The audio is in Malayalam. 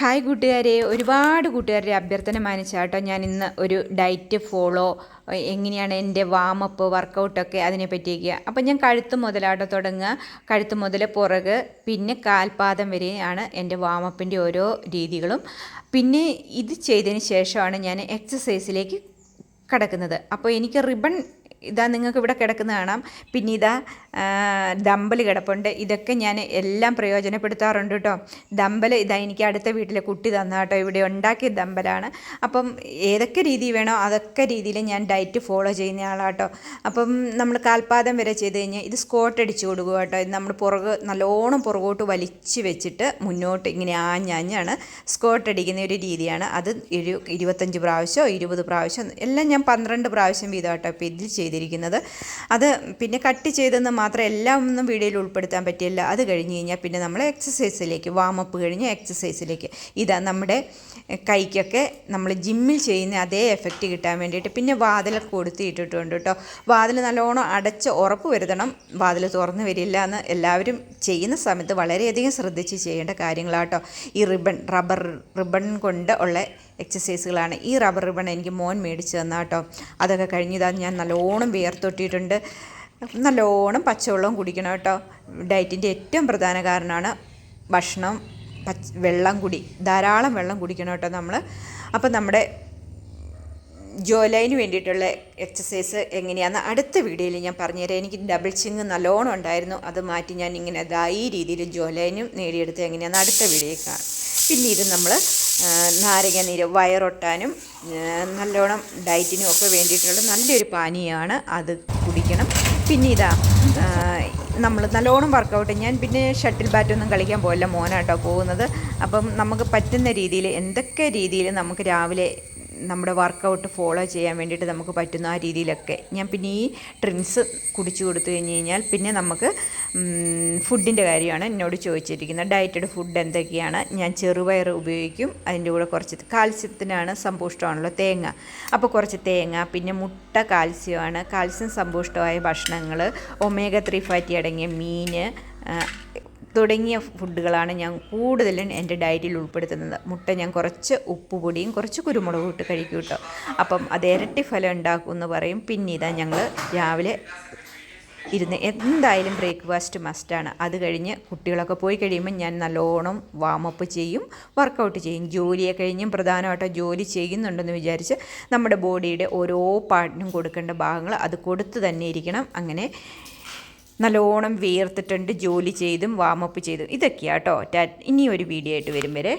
ഹായ് കൂട്ടുകാരെ. ഒരുപാട് കൂട്ടുകാരുടെ അഭ്യർത്ഥന മാനിച്ചാട്ടോ ഞാൻ ഇന്ന് ഒരു ഡയറ്റ് ഫോളോ എങ്ങനെയാണ് എന്റെ വാമപ്പ് വർക്കൗട്ടൊക്കെ അതിനെ പറ്റിയൊക്കെ അപ്പം ഞാൻ കഴുത്ത് മുതലാട്ടോ തുടങ്ങുക. കഴുത്ത് മുതൽ പുറക് പിന്നെ കാൽപാദം വരെയാണ് എന്റെ വാമപ്പിന്റെ ഓരോ രീതികളും. പിന്നെ ഇത് ചെയ്തതിന് ശേഷമാണ് ഞാൻ എക്സസൈസിലേക്ക് കിടക്കുന്നത്. അപ്പോൾ എനിക്ക് റിബൺ ഇതാ നിങ്ങൾക്ക് ഇവിടെ കിടക്കുന്ന കാണാം. പിന്നെ ഇതാ ദമ്പൽ കിടപ്പുണ്ട്. ഇതൊക്കെ ഞാൻ എല്ലാം പ്രയോജനപ്പെടുത്താറുണ്ട് കേട്ടോ. ദമ്പൽ ഇതാ എനിക്ക് അടുത്ത വീട്ടിലെ കുട്ടി തന്ന കേട്ടോ. ഇവിടെ ഉണ്ടാക്കിയ ദമ്പലാണ്. അപ്പം ഏതൊക്കെ രീതി വേണോ അതൊക്കെ രീതിയിൽ ഞാൻ ഡയറ്റ് ഫോളോ ചെയ്യുന്ന ആളാട്ടോ. അപ്പം നമ്മൾ കാൽപാദം വരെ ചെയ്ത് കഴിഞ്ഞാൽ ഇത് സ്കോട്ട് അടിച്ചു കൊടുക്കുക കേട്ടോ. ഇത് നമ്മൾ പുറക് നല്ലോണം പുറകോട്ട് വലിച്ച് വെച്ചിട്ട് മുന്നോട്ട് ഇങ്ങനെ ആഞ്ഞാഞ്ഞാണ് സ്കോട്ട് അടിക്കുന്ന ഒരു രീതിയാണ്. അത് ഇരു ഇരുപത്തഞ്ച് പ്രാവശ്യമോ ഇരുപത് പ്രാവശ്യം എല്ലാം ഞാൻ പന്ത്രണ്ട് പ്രാവശ്യം വീതം കേട്ടോ ഇപ്പോൾ ഇതിൽ ചെയ്തിരിക്കുന്നത്. അത് പിന്നെ കട്ട് ചെയ്തെന്ന് മാത്രം എല്ലാം ഒന്നും വീഡിയോയിൽ ഉൾപ്പെടുത്താൻ പറ്റില്ല. അത് കഴിഞ്ഞ് കഴിഞ്ഞാൽ പിന്നെ നമ്മൾ എക്സസൈസിലേക്ക് വാമപ്പ് കഴിഞ്ഞ് എക്സസൈസിലേക്ക് ഇതാ നമ്മുടെ കൈക്കൊക്കെ നമ്മൾ ജിമ്മിൽ ചെയ്യുന്ന അതേ എഫക്റ്റ് കിട്ടാൻ വേണ്ടിയിട്ട് പിന്നെ വാതിലൊക്കെ കൊടുത്തിട്ടിട്ടുണ്ട് കേട്ടോ. വാതിൽ നല്ലോണം അടച്ച് ഉറപ്പ് വരുത്തണം. വാതിൽ തുറന്ന് വരില്ല എന്ന് എല്ലാവരും ചെയ്യുന്ന സമയത്ത് വളരെയധികം ശ്രദ്ധിച്ച് ചെയ്യേണ്ട കാര്യങ്ങളാട്ടോ ഈ റിബൺ റബ്ബർ റിബൺ കൊണ്ട് ഉള്ള എക്സസൈസുകളാണ് ഈ റബ്ബർ റിബൺ എനിക്ക് മോൻ മേടിച്ച് തന്ന കേട്ടോ അതൊക്കെ കഴിഞ്ഞിതാ ഞാൻ നല്ലോണം വേർത്തൊട്ടിയിട്ടുണ്ട്. നല്ലോണം പച്ചവെള്ളം കുടിക്കണം കേട്ടോ ഡയറ്റിന്റെ ഏറ്റവും പ്രധാന കാരണമാണ് ഭക്ഷണം പച്ച വെള്ളം കുടി ധാരാളം വെള്ളം കുടിക്കണം കേട്ടോ നമ്മൾ അപ്പം നമ്മുടെ ജോലൈന് വേണ്ടിയിട്ടുള്ള എക്സസൈസ് എങ്ങനെയാണെന്ന് അടുത്ത വീഡിയോയിൽ ഞാൻ പറഞ്ഞുതരാം. എനിക്ക് ഡബിൾ ചിങ് നല്ലോണം ഉണ്ടായിരുന്നു. അത് മാറ്റി ഞാൻ ഇങ്ങനെ ഇതായി രീതിയിൽ ജോലൈനും നേടിയെടുത്ത് എങ്ങനെയാണെന്ന് അടുത്ത വീഡിയോയിൽ കാണാം. പിന്നെ ഇത് നമ്മൾ നാരങ്ങ നീര് വയറൊട്ടാനും നല്ലോണം ഡയറ്റിനും ഒക്കെ വേണ്ടിയിട്ടുള്ള നല്ലൊരു പാനീയമാണ് അത് കുടിക്കണം. പിന്നെ ഇതാ നമ്മൾ നല്ലോണം വർക്കൗട്ട് ഞാൻ പിന്നെ ഷട്ടിൽ ബാറ്റൊന്നും കളിക്കാൻ പോകില്ല മോനാട്ടോ പോകുന്നത്. അപ്പം നമുക്ക് പറ്റുന്ന രീതിയിൽ എന്തൊക്കെ രീതിയിൽ നമുക്ക് രാവിലെ നമ്മുടെ വർക്കൗട്ട് ഫോളോ ചെയ്യാൻ വേണ്ടിയിട്ട് നമുക്ക് പറ്റുന്ന ആ രീതിയിലൊക്കെ. ഞാൻ പിന്നെ ഈ ഡ്രിങ്ക്സ് കുടിച്ചു കൊടുത്തു കഴിഞ്ഞ് കഴിഞ്ഞാൽ പിന്നെ നമുക്ക് ഫുഡിന്റെ കാര്യമാണ് എന്നോട് ചോദിച്ചിരിക്കുന്നത്. ഡയറ്റഡ് ഫുഡ് എന്തൊക്കെയാണ്? ഞാൻ ചെറുപയർ ഉപയോഗിക്കും. അതിന്റെ കൂടെ കുറച്ച് കാൽസ്യത്തിനാണ് സമ്പുഷ്ടമാണല്ലോ തേങ്ങ. അപ്പോൾ കുറച്ച് തേങ്ങ പിന്നെ മുട്ട കാൽസ്യമാണ്. കാൽസ്യം സമ്പുഷ്ടമായ ഭക്ഷണങ്ങൾ ഒമേഗ ത്രീ ഫാറ്റി അടങ്ങിയ മീൻ തുടങ്ങിയ ഫുഡുകളാണ് ഞാൻ കൂടുതലും എന്റെ ഡയറ്റിൽ ഉൾപ്പെടുത്തുന്നത്. മുട്ട ഞാൻ കുറച്ച് ഉപ്പുപൊടിയും കുറച്ച് കുരുമുളകും ഇട്ട് കഴിക്കും കേട്ടോ. അപ്പം അത് ഇരട്ടി ഫലം ഉണ്ടാക്കും എന്ന് പറയും. പിന്നെ ഇതാ ഞങ്ങൾ രാവിലെ ഇരുന്ന് എന്തായാലും ബ്രേക്ക്ഫാസ്റ്റ് മസ്റ്റാണ് അത് കഴിഞ്ഞ് കുട്ടികളൊക്കെ പോയി കഴിയുമ്പോൾ ഞാൻ നല്ലോണം വാമപ്പ് ചെയ്യും വർക്കൗട്ട് ചെയ്യും. ജോലിയെ കഴിഞ്ഞും പ്രധാനമായിട്ട് ജോലി ചെയ്യുന്നുണ്ടെന്ന് വിചാരിച്ച് നമ്മുടെ ബോഡിയുടെ ഓരോ പാർട്ടിനും കൊടുക്കേണ്ട ഭാഗങ്ങൾ അത് കൊടുത്തു തന്നെ ഇരിക്കണം. അങ്ങനെ നല്ലോണം വിയർത്തിട്ടുണ്ട് ജോലി ചെയ്തും വാമപ്പ് ചെയ്തും. ഇതൊക്കെയാട്ടോ. ഇനി ഒരു വീഡിയോ ആയിട്ട് വരും വരെ.